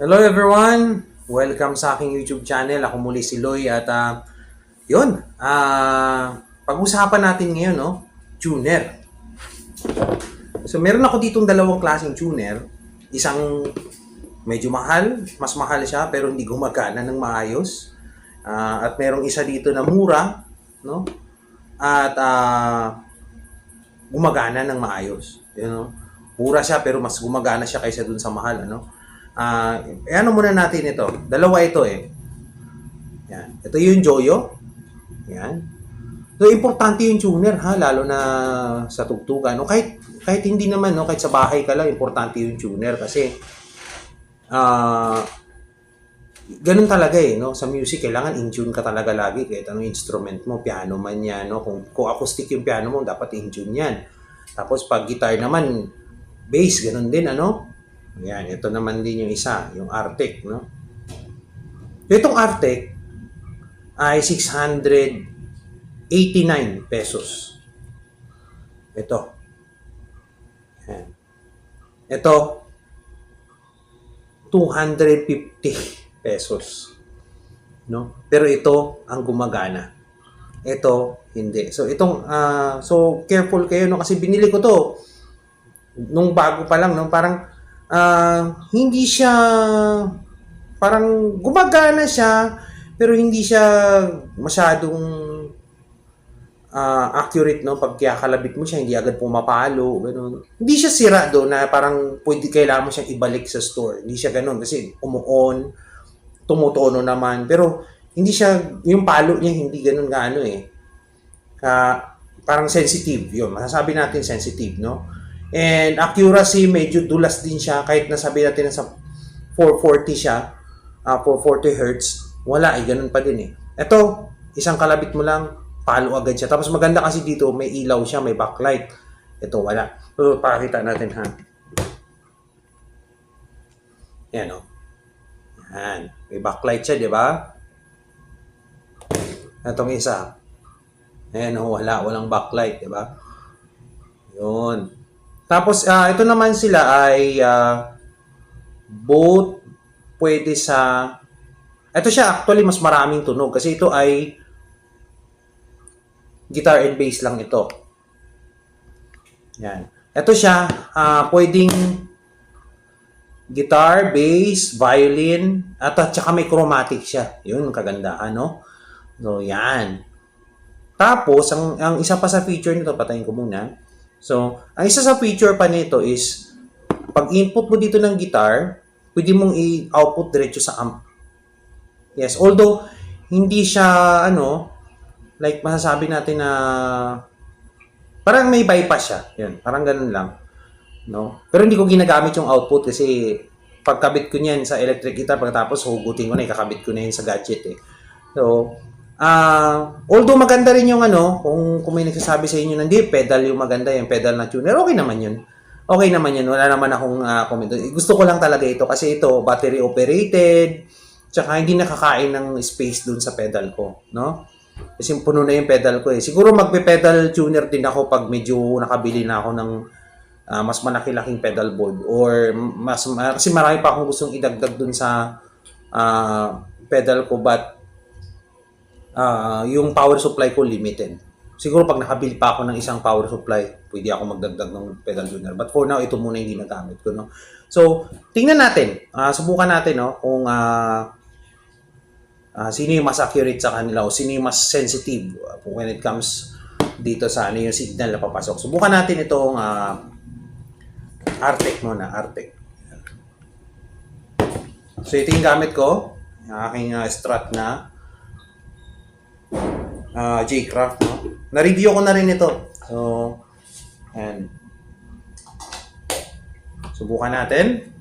Hello everyone! Welcome sa aking YouTube channel. Ako muli si Loy at ah, yun, ah, pag-usapan natin ngayon, no? Tuner. So meron ako ditong dalawang klaseng tuner. Isang medyo mahal, mas mahal siya pero hindi gumagana ng maayos. Ah, at merong isa dito na mura, no? At ah, gumagana ng maayos. You know? Mura siya pero mas gumagana siya kaysa dun sa mahal, ano? Eh, ano muna natin ito? Dalawa ito eh. Yan. Ito yung Joyo. Yan. So, importante yung tuner ha, lalo na sa tugtugan. No, kahit kahit hindi naman no, kahit sa bahay ka lang, importante yung tuner kasi ah ganun talaga eh, no? Sa music, kailangan in tune ka talaga lagi kahit anong instrument mo, piano man yan, no? Kung, kung acoustic yung piano mo, dapat in tune yan. Tapos pag guitar naman, bass, ganun din, ano? Yan, ito naman din yung isa, yung Arctic, no? Itong Arctic ay 689 pesos. Ito. Yan. Ito, 250 pesos. No? Pero ito ang gumagana. Ito hindi. So itong ah, so careful kayo no kasi binili ko to nung bago pa lang no parang ah, hindi siya parang gumagana siya pero hindi siya masyadong ah, accurate no? Pag kalabit mo siya hindi agad pumapalo ganun hindi siya sira do na parang pwede kailangan mo siyang ibalik sa store. Hindi siya ganun kasi umuon tumutono naman. Pero hindi siya yung palo niya hindi ganun gaano eh. Ka parang sensitive yun. Masasabi natin sensitive no and accuracy medyo dulas din siya kahit nasabi natin na sa 440 siya ah 440 hertz wala eh ganun pa din eh eto isang kalabit mo lang palo agad siya tapos maganda kasi dito may ilaw siya may backlight ito wala so pakita natin ha yan o yan may backlight siya di ba Itong isa. Ayan, oh, wala. Walang backlight, di ba? Yun. Tapos, ah, ito naman sila ay ah, both pwede sa... Ito siya, actually, mas maraming tunog. Kasi ito ay guitar and bass lang ito. Yan. Ito siya, ah, pwedeng guitar, bass, violin, at at saka may chromatic siya. Yun, kagandahan, no? So, yan. Tapos, ang, ang isa pa sa feature nito, patayin ko muna. So, ang isa sa feature pa nito is, pag input mo dito ng guitar, pwede mong i-output diretso sa amp. Yes, although, hindi siya, ano, like, masasabi natin na, parang may bypass siya. Yan, parang ganun lang. No? Pero hindi ko ginagamit yung output kasi pagkabit ko niyan sa electric guitar, pagkatapos hugutin ko na, ikakabit ko na yun sa gadget eh. So, ah although maganda rin yung ano, kung, kung may nagsasabi sa inyo hindi, pedal yung maganda, yung pedal na tuner, okay naman yun. Okay naman yun, wala naman akong ah, comment. Gusto ko lang talaga ito kasi ito, battery operated, tsaka hindi nakakain ng space dun sa pedal ko, no? Kasi puno na yung pedal ko eh. Siguro magpe-pedal tuner din ako pag medyo nakabili na ako ng ah, mas malaki-laking pedal board or mas ma- kasi marami pa akong gustong idagdag dun sa ah, pedal ko but ah, yung power supply ko limited. Siguro pag nakabili pa ako ng isang power supply, pwede ako magdagdag ng pedal tuner. But for now, ito muna yung ginagamit ko. No? So, tingnan natin. Ah, subukan natin no, kung ah, ah, sino yung mas accurate sa kanila o sino yung mas sensitive uh, when it comes dito sa ano yung signal na papasok. Subukan natin itong ah, Artec muna, Artec. So ito yung gamit ko, yung aking ah, Strat na ah, J-Craft. No? Na-review ko na rin ito. So, and Subukan natin.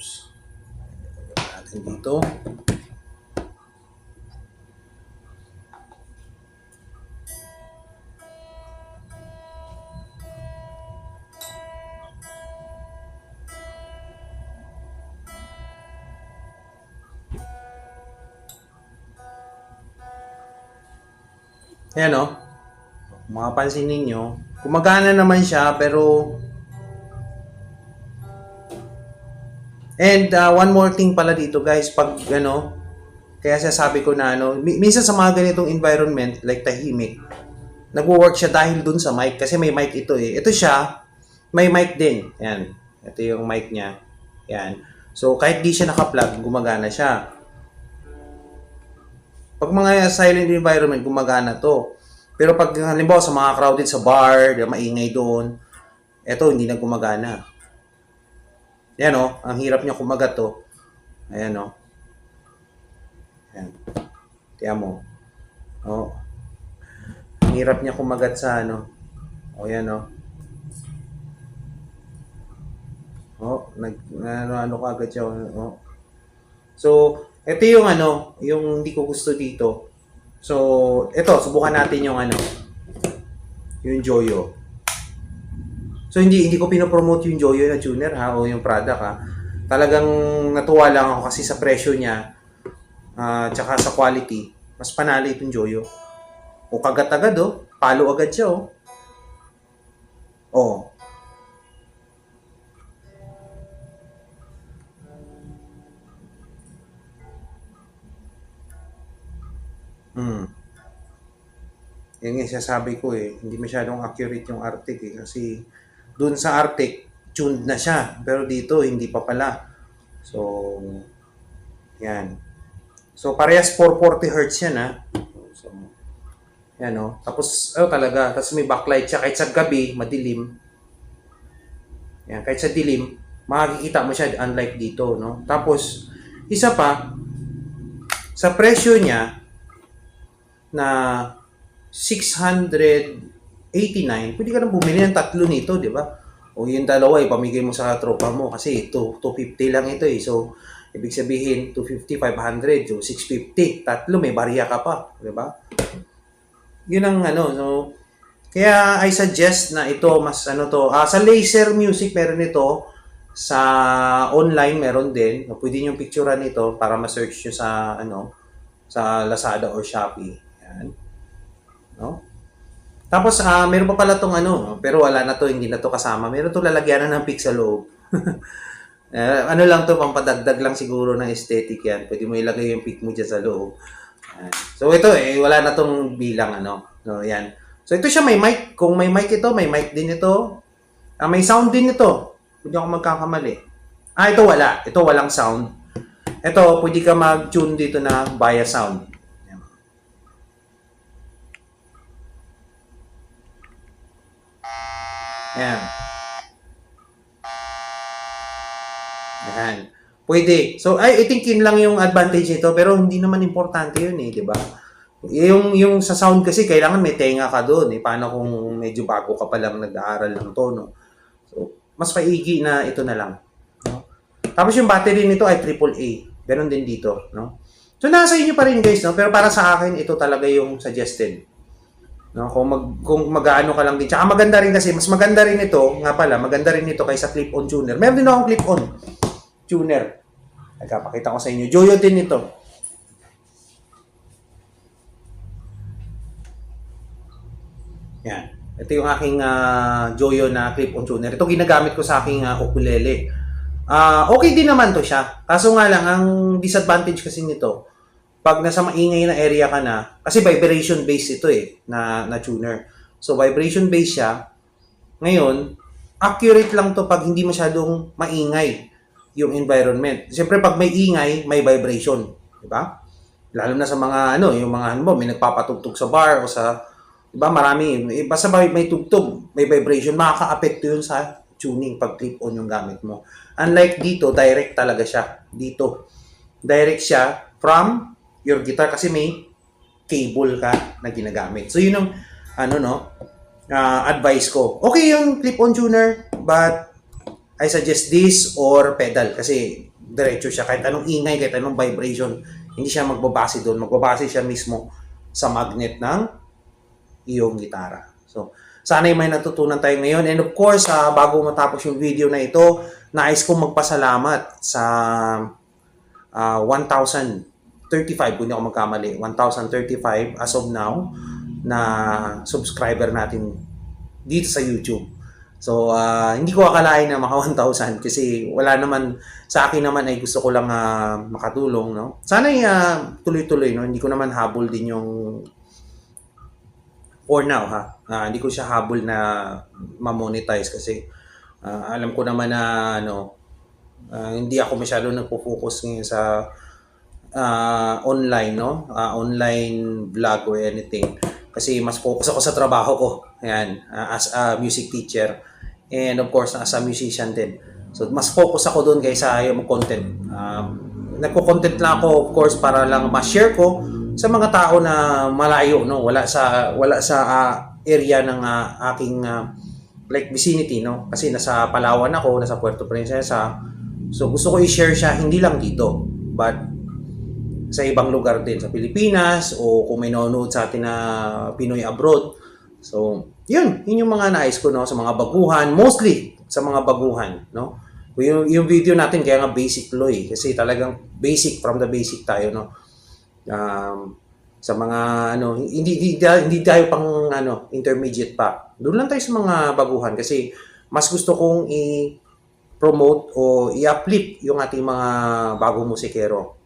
Oops. Natin dito. Ayan oh. o. No? Mapapansin ninyo, kumagana naman siya pero And uh, one more thing pala dito guys, pag ano, kaya sasabi ko na ano, mi- minsan sa mga ganitong environment, like tahimik, nagwo-work siya dahil dun sa mic, kasi may mic ito eh. Ito siya, may mic din. Yan. Ito yung mic niya. Yan. So, kahit di siya naka-plug, gumagana siya. Pag mga silent environment, gumagana to. Pero pag halimbawa sa mga crowded sa bar, maingay doon, eto hindi na gumagana. Yan o, ang hirap niya kumagat to. Ayan o. Ayan. Tiyan mo. O. Ang hirap niya kumagat sa ano. O yan o. O, nag, ano, ano kagad siya. O. So, ito yung ano, yung hindi ko gusto dito. So, ito, subukan natin yung ano, yung Joyo. So, hindi hindi ko pinopromote yung Joyo na tuner ha, o yung product ha. Talagang natuwa lang ako kasi sa presyo niya, ah tsaka sa quality, mas panalo itong Joyo. O kagat agad oh, palo agad siya oh. Oh. Hmm. Yan nga sasabi ko eh, hindi masyadong accurate yung Arctic eh. Kasi dun sa Arctic, tuned na siya. Pero dito, hindi pa pala. So, yan. So, parehas 440 Hz yan ha. So, yan o. Tapos, oh talaga. Tapos may backlight siya. Kahit sa gabi, madilim. Yan, kahit sa dilim, makikita mo siya unlike dito, no? Tapos, isa pa, sa presyo niya, na 689, pwede ka nang bumili ng tatlo nito, di ba? O yung dalawa, ipamigay mo sa tropa mo kasi ito, 250 lang ito eh. So, ibig sabihin, 250, 500, so 650. Tatlo, may barya ka pa, di ba? Yun ang ano, so, kaya I suggest na ito, mas ano to, ah, sa laser music meron ito, sa online meron din, pwede nyo picturean ito para ma-search nyo sa ano, sa Lazada or Shopee. Yan. No? Tapos, ah meron pa pala tong ano, pero wala na to, hindi na to kasama. Meron to lalagyanan ng pic sa loob. Eh, ano lang to, pampadagdag lang siguro ng aesthetic yan. Pwede mo ilagay yung pic mo dyan sa loob. Yan. So, ito eh, wala na tong bilang ano. No, yan. So, ito siya may mic. Kung may mic ito, may mic din ito. Ah, may sound din ito. Pwede ako magkakamali. Ah, ito wala. Ito walang sound. Ito, pwede ka mag-tune dito na via sound. Yan. Yan. Yan. Pwede. So, ay, I think yun lang yung advantage nito, pero hindi naman importante yun eh, di ba? Yung, yung sa sound kasi, kailangan may tenga ka doon. Eh. Paano kung medyo bago ka pa lang nag-aaral ng tono? So, mas paigi na ito na lang. No? Tapos yung battery nito ay AAA. Ganon din dito. No? So, nasa inyo pa rin guys. No? Pero para sa akin, ito talaga yung suggested. No, kung mag kung mag-aano ka lang din. Tsaka maganda rin kasi mas maganda rin ito, nga pala, maganda rin ito kaysa clip-on tuner. Meron din akong clip-on tuner. Nagpapakita ko sa inyo. Joyo din ito. Yan. Ito yung aking ah, Joyo na clip-on tuner. Ito ginagamit ko sa aking ah, ukulele. Ah, okay din naman to siya. Kaso nga lang, ang disadvantage kasi nito, pag nasa maingay na area ka na, kasi vibration based ito eh, na, na tuner. So, vibration based siya. Ngayon, accurate lang to pag hindi masyadong maingay yung environment. Siyempre, pag may ingay, may vibration. Di ba? Lalo na sa mga, ano, yung mga, ano, may nagpapatugtog sa bar o sa, di ba, marami. Eh, Basta may, may tugtog, may vibration, makaka-apekto yun sa tuning pag clip-on yung gamit mo. Unlike dito, direct talaga siya. Dito. Direct siya from your guitar kasi may cable ka na ginagamit. So yun ang ano no, ah, advice ko. Okay yung clip-on tuner, but I suggest this or pedal kasi diretso siya kahit anong ingay, kahit anong vibration, hindi siya magbabase doon. Magbabase siya mismo sa magnet ng iyong gitara. So, sana may natutunan tayo ngayon. And of course, ah, bago matapos yung video na ito, nais kong magpasalamat sa ah, 1,035, kung hindi ako magkamali, 1,035 as of now, na subscriber natin dito sa YouTube. So, ah, hindi ko akalain na maka 1,000 kasi wala naman, sa akin naman ay gusto ko lang ah, makatulong, no? Sana uh, tuloy-tuloy, no? Hindi ko naman habol din yung for now, ha? Ah, hindi ko siya habol na ma-monetize kasi ah, alam ko naman na, ano, ah, hindi ako masyado nagpo-focus ngayon sa ah, online, no? Ah, online vlog or anything. Kasi mas focus ako sa trabaho ko. Ayan, ah, as a music teacher. And of course, as a musician din. So, mas focus ako doon kaysa yung content. Um, nagko-content lang ako, of course, para lang ma-share ko sa mga tao na malayo, no? Wala sa wala sa ah, area ng ah, aking ah, like vicinity, no? Kasi nasa Palawan ako, nasa Puerto Princesa. So, gusto ko i-share siya hindi lang dito, but sa ibang lugar din sa Pilipinas o kung may nanonood sa atin na Pinoy abroad. So, yun, yun yung mga nais ko no sa mga baguhan, mostly sa mga baguhan, no. Yung, yung video natin kaya nga basic lo eh, kasi talagang basic from the basic tayo no. Um, sa mga ano hindi hindi, hindi tayo pang ano intermediate pa. Doon lang tayo sa mga baguhan kasi mas gusto kong i-promote o i-uplift yung ating mga bagong musikero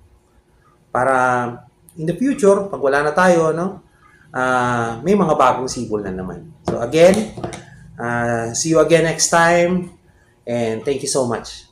para in the future, pag wala na tayo, no, ah, may mga bagong sibol na naman. So again, ah, see you again next time and thank you so much.